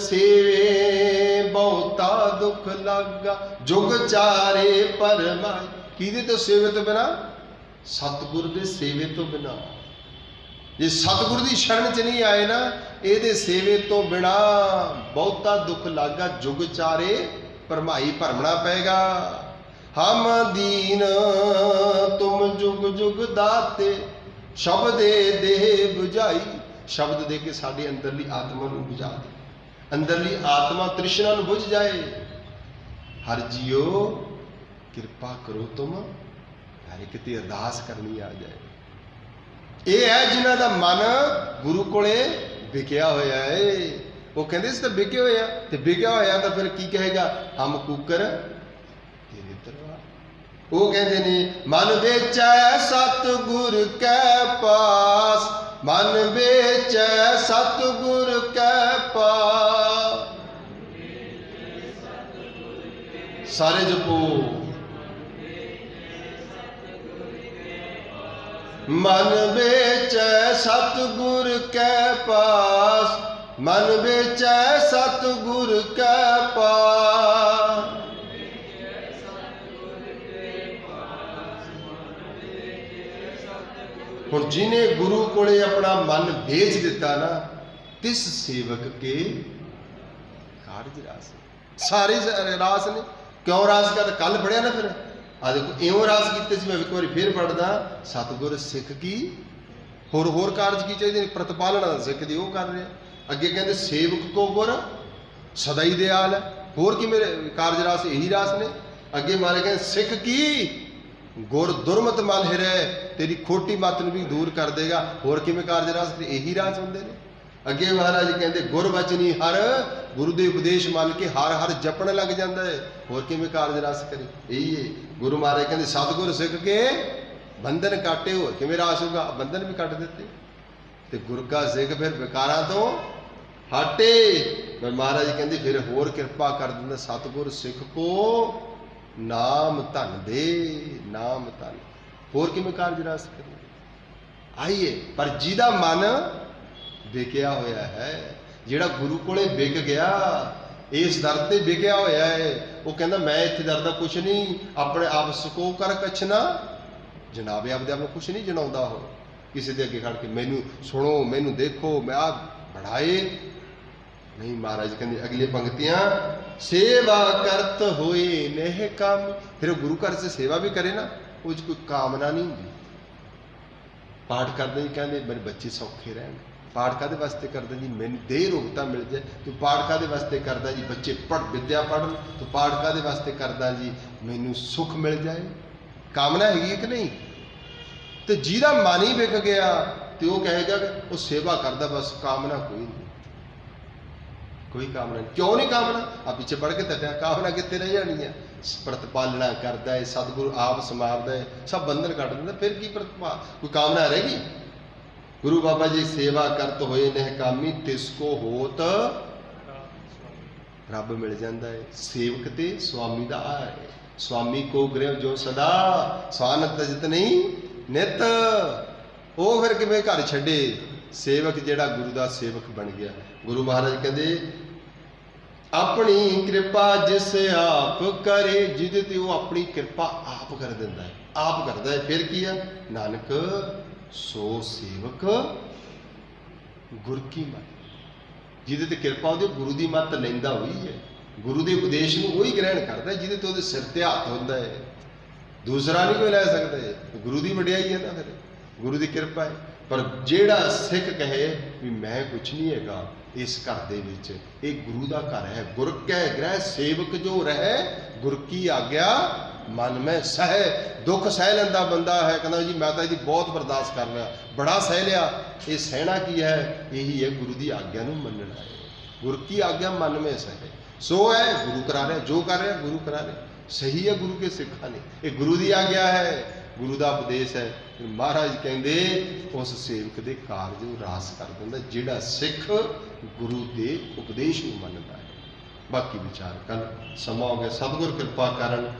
ਸੇਵੇ ਬਹੁਤਾ ਦੁੱਖ ਲੱਗਾ, ਜੁਗ ਚਾਰੇ ਪਰਮਾਈ ਕਿਹਦੇ ਤੋਂ ਸੇਵੇ ਤੋਂ ਬਿਨਾ? ਸਤਿਗੁਰ ਦੇ ਸੇਵੇ ਤੋਂ ਬਿਨਾ। ਜੇ ਸਤਿਗੁਰ ਦੀ ਸ਼ਰਨ ਚ ਨਹੀਂ ਆਏ ਨਾ, ਇਹਦੇ ਸੇਵੇ ਤੋਂ ਬਿਨਾ ਬਹੁਤਾ ਦੁੱਖ ਲੱਗਾ, ਜੁਗ ਚਾਰੇ ਪਰਮਾਈ ਭਰਮਣਾ ਪਏਗਾ। ਹਮ ਦੀਨ ਤੁਮ ਜੁਗ ਜੁਗ ਦਾਤੇ, ਸ਼ਬਦੇ ਦੇ 부ਝਾਈ ਸ਼ਬਦ ਦੇ ਕੇ ਸਾਡੇ ਅੰਦਰਲੀ ਆਤਮਾ ਨੂੰ ਬੁਝਾ ਦੇ। ਅੰਦਰਲੀ ਆਤਮਾ ਤ੍ਰਿਸ਼ਨਾ ਨੂੰ ਬੁਝ ਜਾਏ। ਹਰ ਜੀਓ, ਕਿਰਪਾ ਕਰੋ ਤੁਮ, ਹਰ ਇੱਕ ਤੇ ਅਰਦਾਸ ਕਰਨੀ ਆ ਜਾਏ। ਇਹ ਹੈ ਜਿਨ੍ਹਾਂ ਦਾ ਮਨ ਗੁਰੂ ਕੋਲੇ ਵਿਕਿਆ ਹੋਇਆ ਹੈ ਉਹ ਕਹਿੰਦੇ ਸੀ ਤਾਂ ਵਿਕੇ ਹੋਇਆ ਤੇ ਵਿਕਿਆ ਹੋਇਆ ਤਾਂ ਫਿਰ ਕੀ ਕਹੇਗਾ? ਹਮ ਕੂਕਰ ਤੇਰੇ ਦਰਬਾਰ। ਉਹ ਕਹਿੰਦੇ ਨੇ, ਮਨ ਵੇਚੈ ਸਤਿਗੁਰ ਕੈ ਪਾਸ, ਮਨ ਵੇਚੈ ਸਤਿਗੁਰ ਕੈ ਸਾਰੇ ਜਪੋ। ਮਨ ਵਿੱਚ ਸਤਿਗੁਰ ਕੈ ਪਾਸ, ਮਨ ਵੇਚੈ ਸਤਿਗੁਰ ਕੈ ਪਾਸ। ਹੁਣ ਜਿਨੇ ਗੁਰੂ ਕੋਲੇ ਆਪਣਾ ਮਨ ਵੇਚ ਦਿੱਤਾ ਨਾ, ਤਿਸ ਸੇਵਕ ਕੇ ਕਾਰਜ ਰਾਸ ਸਾਰੇ ਰਾਸ ਨੇ। ਕਿਉਂ ਰਾਸ ਕਰ? ਕੱਲ ਪੜਿਆ ਨਾ ਫਿਰ। ਆ ਦੇਖੋ, ਇਉਂ ਰਾਸ ਕੀਤੇ ਸੀ, ਮੈਂ ਇੱਕ ਵਾਰੀ ਫੇਰ ਪੜਦਾ ਸਤਿਗੁਰ ਸਿੱਖ ਕੀ? ਹੋਰ ਹੋਰ ਕਾਰਜ ਕੀ ਚਾਹੀਦੇ ਨੇ? ਪ੍ਰਤਪਾਲਣਾ ਸਿੱਖ ਦੀ ਉਹ ਕਰ ਰਿਹਾ। ਅੱਗੇ ਕਹਿੰਦੇ, ਸੇਵਕ ਕੋ ਗੁਰ ਸਦਾ ਹੀ ਦਿਆਲ ਹੈ। ਹੋਰ ਕੀ ਮੇਰੇ ਕਾਰਜ ਰਾਸ, ਇਹੀ ਰਾਸ ਨੇ? ਅੱਗੇ ਮਾਰੇ ਕਹਿੰਦੇ, ਸਿੱਖ ਕੀ? ਗੁਰ ਦੁਰਮਤ ਮਨ ਹਿਰੈ, ਤੇਰੀ ਖੋਟੀ ਮਤ ਨੂੰ ਵੀ ਦੂਰ ਕਰ ਦੇਗਾ। ਹੋਰ ਕਿਵੇਂ ਕਾਰਜ ਰਾਸ ਇਹੀ ਰਾਸ ਹੁੰਦੇ ਨੇ? ਅੱਗੇ ਮਹਾਰਾਜ ਕਹਿੰਦੇ ਗੁਰਬਚਨੀ ਹਰ, ਗੁਰੂ ਦੇ ਉਪਦੇਸ਼ ਮੰਨ ਕੇ ਹਰ ਹਰ ਜਪਣ ਲੱਗ ਜਾਂਦਾ ਹੈ ਹੋਰ ਕਿਵੇਂ ਕਾਰਜ ਰਸ ਕਰੇ? ਇਹੀ ਹੈ ਗੁਰੂ ਮਹਾਰਾਜ ਕਹਿੰਦੇ, ਸਤਿਗੁਰ ਸਿੱਖ ਕੇ ਬੰਧਨ ਕਾਟੇ ਹੋ ਕਿਵੇਂ ਰਾਸ ਹੋਗਾ ਬੰਧਨ ਵੀ ਕੱਟ ਦਿੱਤੇ। ਤੇ ਗੁਰ ਕਾ ਸਿੱਖ ਫਿਰ ਵਿਕਾਰਾਂ ਤੋਂ ਹਟੇ। ਪਰ ਮਹਾਰਾਜ ਕਹਿੰਦੇ, ਫਿਰ ਹੋਰ ਕਿਰਪਾ ਕਰ ਦਿੰਦਾ ਸਤਿਗੁਰ ਸਿੱਖ ਕੋ, ਨਾਮ ਧਨ ਦੇ, ਨਾਮ ਧਨ। ਹੋਰ ਕਿਵੇਂ ਕਾਰਜ ਰਾਸ ਕਰੇ ਆਈਏ ਪਰ ਜਿਹਦਾ ਮਨ ਵਿਕਿਆ ਹੋਇਆ ਹੈ। ਜਿਹੜਾ ਗੁਰੂ ਕੋਲੇ ਵਿਕ ਗਿਆ, ਇਸ ਦਰ ਤੇ ਵਿਕਿਆ ਹੋਇਆ ਹੈ। ਉਹ ਕਹਿੰਦਾ, ਮੈਂ ਇੱਥੇ ਦਰ ਦਾ ਕੁਛ ਨਹੀਂ। ਆਪਣੇ ਆਪ ਸਕੋ ਕਰ ਕਛਨਾ। ਜਨਾਬੇ ਆਪਦੇ ਆਪ ਨੂੰ ਕੁਛ ਨਹੀਂ ਜਣਾਉਂਦਾ ਉਹ। ਕਿਸੇ ਦੇ ਅੱਗੇ ਖੜ ਕੇ, ਮੈਨੂੰ ਸੁਣੋ, ਮੈਨੂੰ ਦੇਖੋ, ਮੈਂ ਆ ਬੜਾਏ। ਨਹੀਂ, ਮਹਾਰਾਜ ਕਹਿੰਦੇ ਅਗਲੀ ਪੰਕਤੀਆਂ, ਸੇਵਾ ਕਰਤ ਹੋਏ ਨਹਿ ਕੰਮ। ਫਿਰ ਉਹ ਗੁਰੂ ਘਰ 'ਚ ਸੇਵਾ ਵੀ ਕਰੇ ਨਾ, ਉਹ 'ਚ ਕੋਈ ਕਾਮਨਾ ਨਹੀਂ ਹੁੰਦੀ। ਪਾਠ ਕਰਦੇ ਜੀ ਕਹਿੰਦੇ, ਮੇਰੇ ਬੱਚੇ ਸੌਖੇ ਰਹਿਣ। ਪਾਠ ਕਾਦੇ ਵਾਸਤੇ ਕਰਦਾ ਜੀ? ਮੈਨੂੰ ਦੇਹ ਰੋਗਤਾ ਮਿਲ ਜਾਏ। ਤੂੰ ਪਾਠ ਕਾਦੇ ਵਾਸਤੇ ਕਰਦਾ ਜੀ? ਬੱਚੇ ਪੜ ਵਿਦਿਆ ਪੜਨ ਤੂੰ ਪਾਠ ਕਾਦੇ ਵਾਸਤੇ ਕਰਦਾ ਜੀ? ਮੈਨੂੰ ਸੁੱਖ ਮਿਲ ਜਾਏ। ਕਾਮਨਾ ਹੈਗੀ ਹੈ ਕਿ ਨਹੀਂ? ਤੇ ਜਿਹਦਾ ਮਨ ਹੀ ਵਿਕ ਗਿਆ, ਤੇ ਉਹ ਕਹੇਗਾ ਕਿ ਉਹ ਸੇਵਾ ਕਰਦਾ, ਬਸ ਕਾਮਨਾ ਕੋਈ ਨਹੀਂ। ਕੋਈ ਕਾਮਨਾ ਨਹੀਂ। ਕਿਉਂ ਨਹੀਂ ਕਾਮਨਾ? ਆ ਪਿੱਛੇ ਪੜ ਕੇ ਤੱਕਿਆ ਕਾਮਨਾ ਕਿੱਥੇ ਰਹਿ ਜਾਣੀ ਹੈ? ਪ੍ਰਤਪਾਲਣਾ ਕਰਦਾ ਹੈ, ਸਤਿਗੁਰੂ ਆਪ ਸਮਾਰਦਾ ਹੈ, ਸਭ ਬੰਧਨ ਕੱਟ ਦਿੰਦਾ, ਫਿਰ ਕੀ ਪ੍ਰਤਪਾ ਕੋਈ ਕਾਮਨਾ ਰਹਿ ਗਈ? ਗੁਰੂ ਬਾਬਾ ਜੀ ਸੇਵਾ ਕਰਤ ਹੋਏ ਨਹਿਕਾਮੀ ਤਿਸ ਕੋ ਹੋਤ ਰੱਬ ਮਿਲ ਜਾਂਦਾ ਹੈ, ਸੇਵਕ ਤੇ ਸਵਾਮੀ ਦਾ ਆ ਹੈ। ਸੁਆਮੀ ਕੋ ਗ੍ਰਹਿ ਜੋ ਸਦਾ ਸਵਾਨਤ ਤਜਤ ਨਹੀਂ ਨਿਤ। ਉਹ ਫਿਰ ਕਿਵੇਂ ਘਰ ਛੱਡੇ? ਸੇਵਕ ਜਿਹੜਾ ਗੁਰੂ ਦਾ ਸੇਵਕ ਬਣ ਗਿਆ। ਗੁਰੂ ਮਹਾਰਾਜ ਕਹਿੰਦੇ, ਆਪਣੀ ਕਿਰਪਾ ਜਿਸ ਆਪ ਕਰੇ, ਜਿਹਦੇ ਤੇ ਉਹ ਆਪਣੀ ਕਿਰਪਾ ਆਪ ਕਰ ਦਿੰਦਾ ਹੈ। ਆਪ ਕਰਦਾ ਹੈ, ਫਿਰ ਕੀ ਆ ਨਾਨਕ ਸੋ ਸੇਵਕ ਗੁਰ ਕੀ ਮਤ? ਜਿਹਦੇ ਤੇ ਕਿਰਪਾ ਉਹਦੀ ਗੁਰੂ ਦੀ ਮਤ ਲੈਂਦਾ ਹੋਈ ਹੈ। ਗੁਰੂ ਦੇ ਉਪਦੇਸ਼ ਨੂੰ ਉਹੀ ਗ੍ਰਹਿਣ ਕਰਦਾ ਜਿਹਦੇ ਤੇ ਉਹਦੇ ਸਿਰ ਤੇ ਹੱਥ ਹੁੰਦਾ ਹੈ। ਦੂਸਰਾ ਨਹੀਂ ਕੋਈ ਲੈ ਸਕਦਾ ਹੈ। ਗੁਰੂ ਦੀ ਵਡਿਆਈ ਹੈ ਨਾ ਫਿਰ। ਗੁਰੂ ਦੀ ਕਿਰਪਾ ਹੈ। ਪਰ ਜਿਹੜਾ ਸਿੱਖ ਕਹੇ ਵੀ ਮੈਂ ਕੁਝ ਨਹੀਂ ਹੈਗਾ, ਇਸ ਘਰ ਦੇ ਵਿੱਚ ਇਹ ਗੁਰੂ ਦਾ ਘਰ ਹੈ। ਗੁਰ ਕੈ ਗ੍ਰਹਿ ਸੇਵਕ ਜੋ ਰਹਿ, ਗੁਰ ਕੀ ਆਗਿਆ ਮਨ ਮੈਂ ਸਹਿ, ਦੁੱਖ ਸਹਿ ਲੈਂਦਾ ਬੰਦਾ ਹੈ। ਕਹਿੰਦਾ ਜੀ, ਮੈਂ ਤਾਂ ਇਹਦੀ ਬਹੁਤ ਬਰਦਾਸ਼ਤ ਕਰ ਲਿਆ ਬੜਾ ਸਹਿ ਲਿਆ। ਇਹ ਸਹਿਣਾ ਕੀ ਹੈ? ਇਹੀ ਹੈ ਗੁਰੂ ਦੀ ਆਗਿਆ ਨੂੰ ਮੰਨਣਾ ਹੈ। ਗੁਰ ਕੀ ਆਗਿਆ? ਮਨ ਮੈਂ ਸਹਿ। ਸੋ ਹੈ, ਗੁਰੂ ਕਰਾ ਰਿਹਾ, ਜੋ ਕਰ ਰਿਹਾ, ਗੁਰੂ ਕਰਾ ਰਿਹਾ। ਸਹੀ ਹੈ ਗੁਰੂ ਕੇ ਸਿੱਖਾਂ ਨੇ। ਇਹ ਗੁਰੂ ਦੀ ਆਗਿਆ ਹੈ। ਗੁਰੂ ਦਾ ਉਪਦੇਸ਼ ਹੈ। ਮਹਾਰਾਜ ਕਹਿੰਦੇ, ਉਸ ਸੇਵਕ ਦੇ ਕਾਰਜ ਨੂੰ ਰਾਸ ਕਰ ਦਿੰਦਾ, ਜਿਹੜਾ ਸਿੱਖ ਗੁਰੂ ਦੇ ਉਪਦੇਸ਼ ਨੂੰ ਮੰਨਦਾ ਹੈ। ਬਾਕੀ ਵਿਚਾਰ ਕੱਲ ਸਮਾਂ ਹੋ ਗਿਆ। ਸਤਿਗੁਰ ਕਿਰਪਾ ਕਰਨ।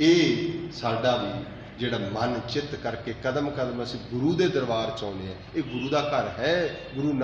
ਇਹ ਸਾਡਾ ਵੀ ਜਿਹੜਾ ਮਨ ਚਿੱਤ ਕਰਕੇ ਕਦਮ ਕਦਮ ਅਸੀਂ ਗੁਰੂ ਦੇ ਦਰਬਾਰ ਚ ਆਉਂਦੇ ਆ ਇਹ ਗੁਰੂ ਦਾ ਘਰ ਹੈ, ਗੁਰੂ ਨਾਨਕ